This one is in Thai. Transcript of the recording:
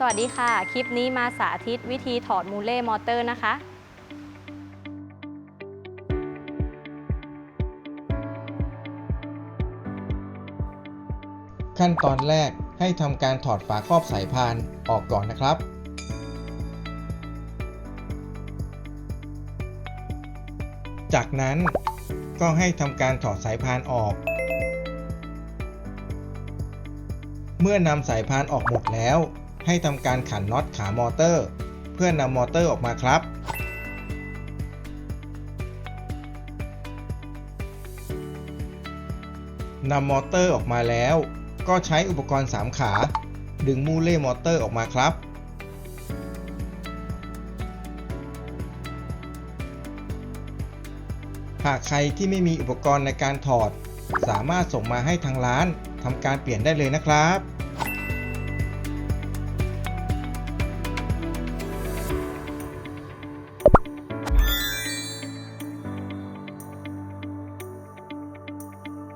สวัสดีค่ะ คลิปนี้มาสาธิตวิธีถอดมูเล่มอเตอร์นะคะขั้นตอนแรกให้ทำการถอดฝาครอบสายพานออกก่อนนะครับ จากนั้นก็ให้ทำการถอดสายพานออก เมื่อนำสายพานออกหมดแล้ว ให้ทำการขันน็อตขามอเตอร์ เพื่อนำมอเตอร์ออกมาครับ นำมอเตอร์ออกมาแล้ว ก็ใช้อุปกรณ์ 3 ขา ดึงมูเล่มอเตอร์ออกมาครับหากใครที่ไม่มีอุปกรณ์ในการถอด สามารถส่งมาให้ทางร้านทำการเปลี่ยนได้เลยนะครับ